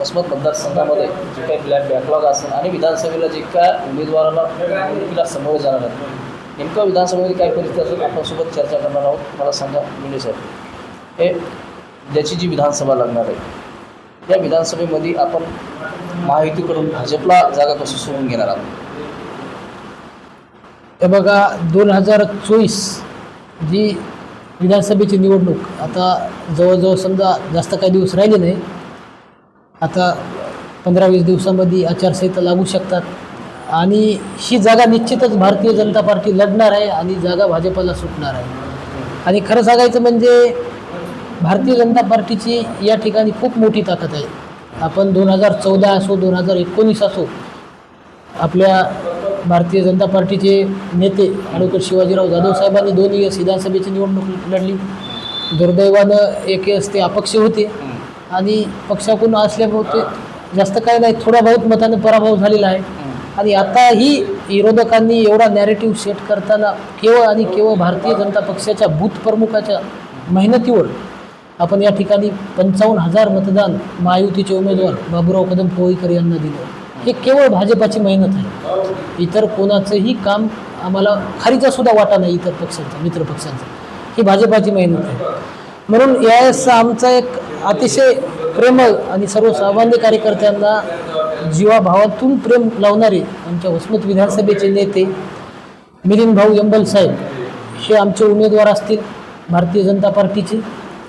वसमत मतदारसंघामध्ये जे काही ब्लॅक बॅकलॉग असेल आणि विधानसभेला जे काय उमेदवाराला निवडणुकीला समोर जाणार आहेत नेमकं विधानसभेमध्ये काय परिस्थिती असेल आपण सोबत चर्चा करणार आहोत. मला सांगा मिळे साहेब. हे ज्याची जी विधानसभा लागणार आहे या विधानसभेमध्ये आपण महायुतीकडून भाजपला जागा कशी सोडून घेणार आहोत? हे बघा दोन हजार चोवीस जी विधानसभेची निवडणूक आता जवळजवळ समजा जास्त काही दिवस राहिले नाही आता पंधरा वीस दिवसामध्ये आचारसंहिता लागू शकतात. आणि ही जागा निश्चितच भारतीय जनता पार्टी लढणार आहे आणि जागा भाजपला सुटणार आहे. आणि खरं सांगायचं म्हणजे भारतीय जनता पार्टीची या ठिकाणी खूप मोठी ताकद आहे. आपण दोन हजार चौदा असो दोन हजार एकोणीस असो आपल्या भारतीय जनता पार्टीचे नेते अडोकर शिवाजीराव जाधव साहेबांनी दोन वेळेस विधानसभेची निवडणूक लढली. दुर्दैवानं एक असते ते अपक्ष होते. आणि पक्षाकडून असल्यामुळे ते जास्त काय नाही थोडा बहुत मताने पराभव झालेला आहे. आणि आताही विरोधकांनी एवढा नॅरेटिव्ह सेट करताना केवळ आणि केवळ भारतीय जनता पक्षाच्या बूथ प्रमुखाच्या मेहनतीवर आपण या ठिकाणी पंचावन्न हजार मतदान महायुतीचे उमेदवार बाबूराव कदम पोळीकर यांना दिलं. हे केवळ भाजपाची मेहनत आहे. इतर कोणाचंही काम आम्हाला खारीचा सुद्धा वाटा नाही इतर पक्षांचा मित्रपक्षांचा ही भाजपाची मेहनत आहे. म्हणून यावेळेस आमचा एक अतिशय प्रेमळ आणि सर्वसामान्य कार्यकर्त्यांना जीवाभावातून प्रेम लावणारे आमच्या वसमत विधानसभेचे नेते मिलिंद भाऊ यंबल साहेब हे आमचे उमेदवार असतील भारतीय जनता पार्टीचे.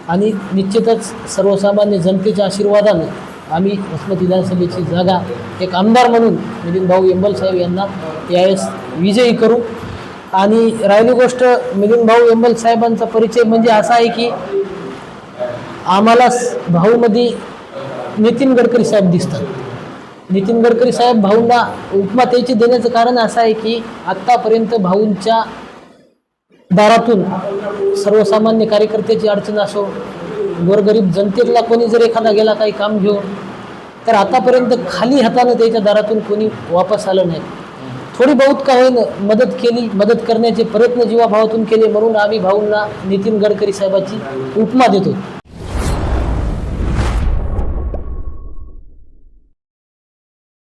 आणि निश्चितच सर्वसामान्य जनतेच्या आशीर्वादानं आम्ही वसमत विधानसभेची जागा एक आमदार म्हणून मिलिंद भाऊ यंबल साहेब यांना यावेळेस विजयी करू. आणि राहिली गोष्ट मिलिंद भाऊ यंबल साहेबांचा परिचय म्हणजे असा आहे की आम्हाला भाऊमध्ये नितीन गडकरी साहेब दिसतात. नितीन गडकरी साहेब भाऊंना उपमा त्याची देण्याचं कारण असं आहे की आत्तापर्यंत भाऊंच्या दारातून सर्वसामान्य कार्यकर्त्याची अडचण असो गोरगरीब जनतेतला कोणी जर एखादा गेला काही काम घेऊन तर आतापर्यंत खाली हातानं त्याच्या दारातून कोणी वापस आलं नाही. थोडी बहुत का होईन मदत केली मदत करण्याचे प्रयत्न जीवाभावातून केले म्हणून आम्ही भाऊंना नितीन गडकरी साहेबाची उपमा देतो.